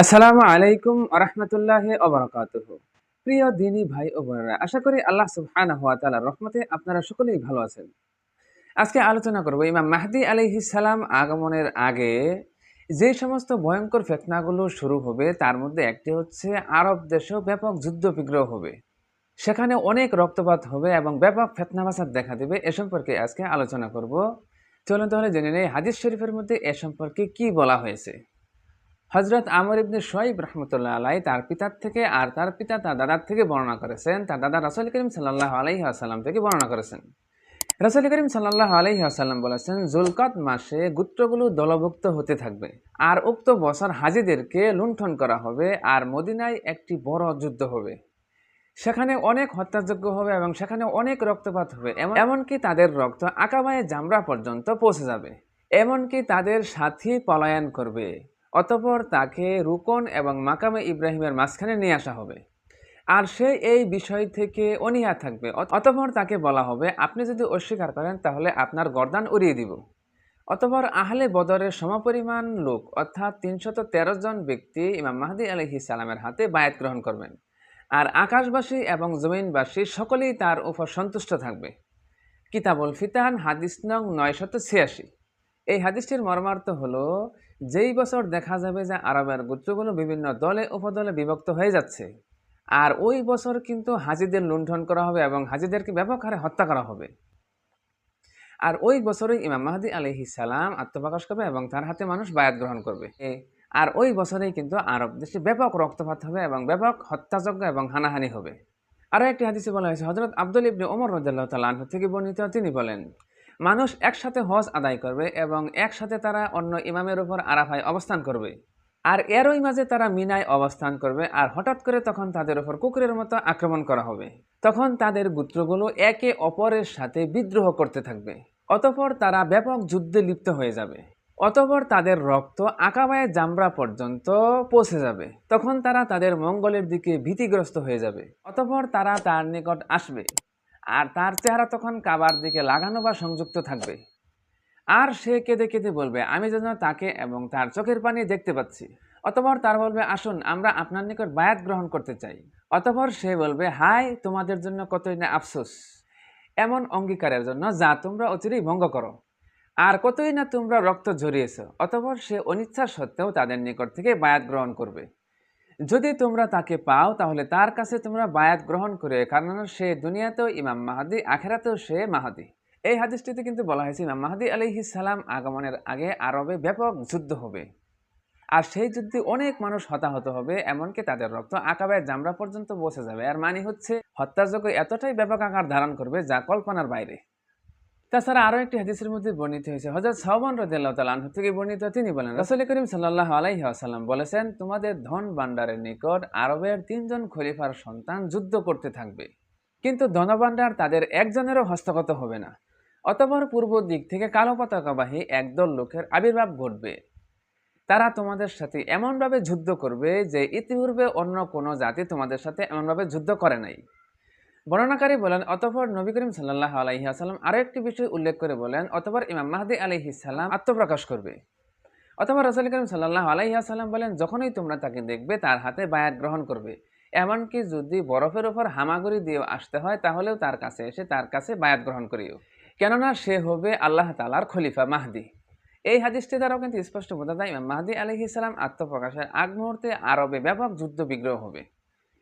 আসসালামু আলাইকুম আরহামতুল্লাহ অবরাকাতুহ প্রিয় দিনী ভাই ও বোনেরা, আশা করি আল্লাহ সুবহানাহু ওয়া তাআলার রহমতে আপনারা সকলেই ভালো আছেন। আজকে আলোচনা করব ইমাম মাহদি আলাইহিস সালাম আগমনের আগে যে সমস্ত ভয়ঙ্কর ফেতনাগুলো শুরু হবে, তার মধ্যে একটি হচ্ছে আরব দেশেও ব্যাপক যুদ্ধ বিগ্রহ হবে। সেখানে অনেক রক্তপাত হবে এবং ব্যাপক ফেতনাবাসাদ দেখা দেবে, এ সম্পর্কে আজকে আলোচনা করব। চলুন তাহলে জেনে নেই হাদিস শরীফের মধ্যে এ সম্পর্কে কি বলা হয়েছে। হজরত আমর ইবনে সোয়াইব রহমতুল্লাহ আলাই তার পিতার থেকে আর তার পিতা তার দাদার থেকে বর্ণনা করেছেন। তার দাদা রাসুল করিম সাল্লাহ আলাইহি আসাল্লাম থেকে বর্ণনা করেছেন। রাসুল করিম সাল্লাহ আলাইহি আসাল্লাম বলেছেন, জুলকাত মাসে গুত্রগুলো দলভুক্ত হতে থাকবে আর উক্ত বছর হাজিদেরকে লুণ্ঠন করা হবে আর মদিনায় একটি বড় যুদ্ধ হবে। সেখানে অনেক হত্যাযোগ্য হবে এবং সেখানে অনেক রক্তপাত হবে। এমন- এমনকি তাদের রক্ত আকাবায়ে জামরা পর্যন্ত পৌঁছে যাবে। এমনকি তাদের সাথী পলায়ন করবে। অতপর তাকে রুকন এবং মাকামে ইব্রাহিমের মাঝখানে নিয়ে আসা হবে। আর সে এই বিষয় থেকে অনীহা থাকবে। অত- অতপর তাকে বলা হবে, আপনি যদি অস্বীকার করেন, তাহলে আপনার গর্দান উড়িয়ে দিব। অতপর আহলে বদরের সমপরিমাণ লোক, অর্থাৎ তিনশত জন ব্যক্তি ইমাম মাহদি আলহি সালামের হাতে বায়াত গ্রহণ করবেন। আর আকাশবাসী এবং জমিনবাসী সকলেই তার উপর সন্তুষ্ট থাকবে। কিতাবুল ফিতান হাদিস নং নয়শত ছিয়াশি। এই হাদিসটির মর্মার্থ হলো, যেই বছর দেখা যাবে যে আরবের গোত্রগুলো বিভিন্ন দলে উপদলে বিভক্ত হয়ে যাচ্ছে, আর ওই বছর কিন্তু হাজিদের লুণ্ঠন করা হবে এবং হাজিদেরকে ব্যাপক হারে হত্যা করা হবে। আর ওই বছরই ইমাম মাহাদি আলহি সালাম আত্মপ্রকাশ করবে এবং তার হাতে মানুষ বায়াত গ্রহণ করবে। আর ওই বছরেই কিন্তু আরব দেশে ব্যাপক রক্তপাত হবে এবং ব্যাপক হত্যাযজ্ঞ এবং হানাহানি হবে। আরও একটি হাদিসে বলা হয়েছে হজরত আব্দুল ইবনে ওমর রদাল্লাহ তাল্লাহ থেকে বর্ণিত, তিনি বলেন, মানুষ একসাথে হজ আদায় করবে এবং একসাথে তারা অন্য ইমামের উপর আরাফায় অবস্থান করবে। আর এরই মাঝে তারা মিনায় অবস্থান করবে আর হঠাৎ করে তখন তাদের উপর কুকুরের মতো আক্রমণ করা হবে। তখন তাদের গোত্রগুলো একে অপরের সাথে বিদ্রোহ করতে থাকবে। অতপর তারা ব্যাপক যুদ্ধে লিপ্ত হয়ে যাবে। অতপর তাদের রক্ত আকাবায় জামরা পর্যন্ত পৌঁছে যাবে। তখন তারা তাদের মঙ্গলের দিকে ভীতিগ্রস্ত হয়ে যাবে। অতপর তারা তার নিকট আসবে। আর তার চেহারা তখন কাবার দিকে লাগানো বা সংযুক্ত থাকবে। আর সে কেঁদে কেঁদে বলবে, আমি যেন তাকে এবং তার চোখের পানি দেখতে পাচ্ছি। অতপর তার বলবে, আসুন, আমরা আপনার নিকট বায়াত গ্রহণ করতে চাই। অতপর সে বলবে, হাই, তোমাদের জন্য কতই না আফসোস। এমন অঙ্গীকারের জন্য যা তোমরা অচিরেই ভঙ্গ করো। আর কতই না তোমরা রক্ত ঝরিয়েছ, অতপর সে অনিচ্ছা সত্ত্বেও তাদের নিকট থেকে বায়াত গ্রহণ করবে। যদি তোমরা তাকে পাও, তাহলে তার কাছে তোমরা বায়াত গ্রহণ করে কারণ সে দুনিয়াতেও ইমাম মাহাদি, আখেরাতেও সে মাহাদি। এই হাদিসটিতে কিন্তু বলা হয়েছে, ইমাম মাহাদি আলহি সালাম আগমনের আগে আরবে ব্যাপক যুদ্ধ হবে। আর সেই যুদ্ধে অনেক মানুষ হতাহত হবে, এমনকি তাদের রক্ত আকাবের জামরা পর্যন্ত বসে যাবে। আর মানে হচ্ছে হত্যাযোগ্য এতটাই ব্যাপক আকার ধারণ করবে যা কল্পনার বাইরে। তাছাড়া আরও একটি হাদিসের মধ্যে বর্ণিত হয়েছে হজরত সাহবান রদিল্লাহ তালাহ থেকে বর্ণিত, তিনি বলেন, রসুল করিম সাল্লাহ আলাইহি আসাল্লাম বলেছেন, তোমাদের ধন ভাণ্ডারের নিকট আরবের তিনজন খলিফার সন্তান যুদ্ধ করতে থাকবে। কিন্তু ধনভাণ্ডার তাদের একজনেরও হস্তগত হবে না। অতপর পূর্ব দিক থেকে কালো পতাকাবাহী একদল লোকের আবির্ভাব ঘটবে। তারা তোমাদের সাথে এমনভাবে যুদ্ধ করবে যে ইতিপূর্বে অন্য কোনো জাতি তোমাদের সাথে এমনভাবে যুদ্ধ করে নাই। বর্ণনাকারী বলেন, অতপর নবী করিম সাল্লাহ আলহিহাসাল্লাম আরও একটি বিষয় উল্লেখ করে বলেন, অতপর ইমাম মাহদি আলহিসাল্লাম আত্মপ্রকাশ করবে। অথবা রসুল করিম সাল্লাহ আলাইসাল্লাম বলেন, যখনই তোমরা তাকে দেখবে, তার হাতে বায়াত গ্রহণ করবে। এমনকি যদি বরফের ওপর হামাগুড়ি দিয়ে আসতে হয়, তাহলেও তার কাছে এসে তার কাছে বায়াত গ্রহণ করিও। কেননা সে হবে আল্লাহ তালার খলিফা মাহদি। এই হাদিসটি দ্বারাও কিন্তু স্পষ্ট বোঝা যায়, ইমাম মাহদি আলহিসাল্লাম আত্মপ্রকাশের আগ মুহূর্তে আরবে ব্যাপক যুদ্ধ বিগ্রহ হবে।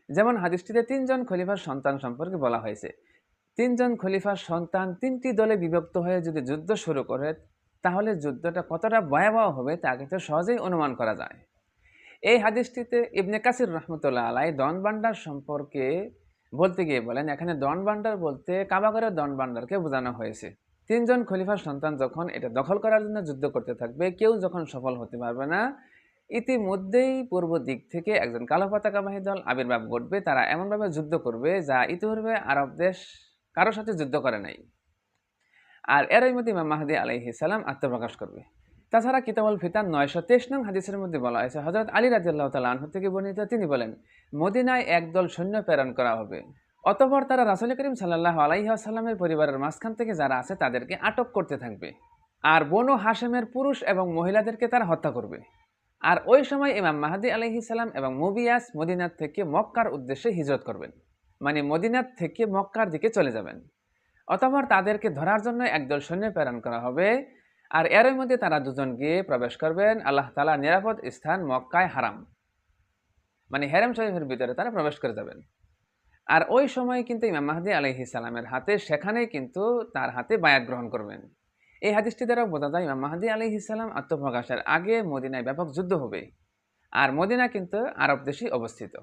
যেমন হাদিসটিতে তিনজন খলিফার সন্তান সম্পর্কে বলা হয়েছে। তিনজন খলিফার সন্তান তিনটি দলে বিভক্ত হয়ে যদি যুদ্ধ শুরু করে, তাহলে যুদ্ধটা কতটা ভয়াবহ হবে তা কিন্তু সহজেই অনুমান করা যায়। এই হাদিসটিতে ইবনে কাসির রহমতুল্লাহ আলাই দন বান্ডার সম্পর্কে বলতে গিয়ে বলেন, এখানে দন বান্ডার বলতে কাবাগরের দন বান্ডারকে বোঝানো হয়েছে। তিনজন খলিফার সন্তান যখন এটা দখল করার জন্য যুদ্ধ করতে থাকবে, কেউ যখন সফল হতে পারবে না ইতিমধ্যেই পূর্ব দিক থেকে একজন কালো পতাকাবাহী দল আবির্ভাব ঘটবে। তারা এমনভাবে যুদ্ধ করবে যা ইতিপূর্বে আরব দেশ কারোর সাথে যুদ্ধ করে নাই। আর এরই মধ্যে ইমাম মাহাদি আলাইহি সালাম আত্মপ্রকাশ করবে। তাছাড়া কিতাবুল ফিতান নয়শো তেইশ নং হাদিসের মধ্যে বলা হয়েছে হজরত আলী রাজিয়াল্লাহ তাল আনহু থেকে বর্ণিত তিনি বলেন, মদিনায় একদল সৈন্য প্রেরণ করা হবে। অতপর তারা রাসুল করিম সাল্লাহ আলাইসাল্লামের পরিবারের মাঝখান থেকে যারা আছে তাদেরকে আটক করতে থাকবে। আর বনু হাশেমের পুরুষ এবং মহিলাদেরকে তারা হত্যা করবে। আর ওই সময় ইমাম মাহাদি আলহিসাল্লাম এবং মুবিয়াস মদিনার থেকে মক্কার উদ্দেশ্যে হিজরত করবেন। মানে মদিনার থেকে মক্কার দিকে চলে যাবেন। অতঃপর তাদেরকে ধরার জন্য একদল সৈন্য প্রেরণ করা হবে আর এর মধ্যে তারা দুজন গিয়ে প্রবেশ করবেন আল্লাহ তালা নিরাপদ স্থান মক্কায় হারাম। মানে হেরেম শরীফের ভিতরে তারা প্রবেশ করে যাবেন। আর ওই সময় কিন্তু ইমাম মাহদি আলহি সালামের হাতে সেখানেই কিন্তু তার হাতে বায়াত গ্রহণ করবেন। এই হাদিসটি দ্বারা বোঝা যায় ইমাম মাহদি আলহি সালাম আত্মপ্রকাশের আগে মদিনায় ব্যাপক যুদ্ধ হবে আর মদিনা কিন্তু আরব দেশে অবস্থিত।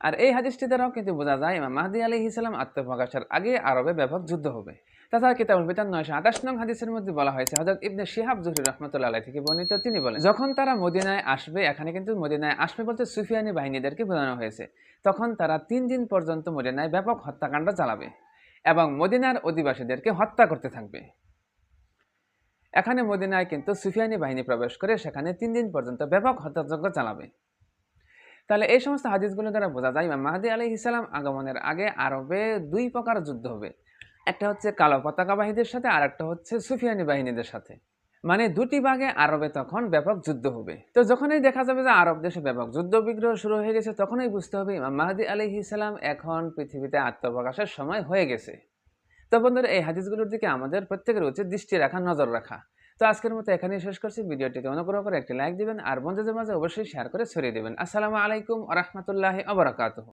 আর এই হাদিসটি দ্বারাও কিন্তু বোঝা যায় ইমাম মাহদি আলী ইসলাম আত্মপ্রকাশের আগে আরবে ব্যাপক যুদ্ধ হবে। তাছাড়া কিতাবুল বিতান নয়শো আঠাশ নং হাদিসের মধ্যে বলা হয়েছে হজরত ইবনে শিহাব জহুর রহমতুল্লাহ থেকে বর্ণিত, তিনি বলেন, যখন তারা মদিনায় আসবে, এখানে কিন্তু মদিনায় আসবে বলতে সুফিয়ানি বাহিনীদেরকে বোঝানো হয়েছে। তখন তারা তিন দিন পর্যন্ত মদিনায় ব্যাপক হত্যাকাণ্ড চালাবে এবং মদিনার অধিবাসীদেরকে হত্যা করতে থাকবে। এখানে মদিনায় কিন্তু সুফিয়ানি বাহিনী প্রবেশ করে সেখানে তিন দিন পর্যন্ত ব্যাপক হত্যাযজ্ঞ চালাবে। তাহলে এই সমস্ত হাদিসগুলো দ্বারা বোঝা যায়, ইমাম মাহাদি আলী ইসলাম আগমনের আগে আরবে দুই প্রকার যুদ্ধ হবে। একটা হচ্ছে কালো পতাকা বাহিনীদের সাথে আর একটা হচ্ছে সুফিয়ানি বাহিনীদের সাথে। মানে দুটি ভাগে আরবে তখন ব্যাপক যুদ্ধ হবে। তো যখনই দেখা যাবে যে আরব দেশে ব্যাপক যুদ্ধ বিগ্রহ শুরু হয়ে গেছে, তখনই বুঝতে হবে ইমাম মাহাদি আলী ইসলাম এখন পৃথিবীতে আত্মপ্রকাশের সময় হয়ে গেছে। তো বন্ধুরা, এই হাদিসগুলোর দিকে আমাদের প্রত্যেকের উচিত দৃষ্টি রাখা, নজর রাখা। তো আজকের মতো এখানে শেষ করছি। ভিডিওটিতে অনুগ্রহ করে একটি লাইক দিবেন আর বন্ধুদের মাঝে অবশ্যই শেয়ার করে ছড়িয়ে দেবেন। আসসালামু আলাইকুম রহমতুল্লাহ আবরাকাত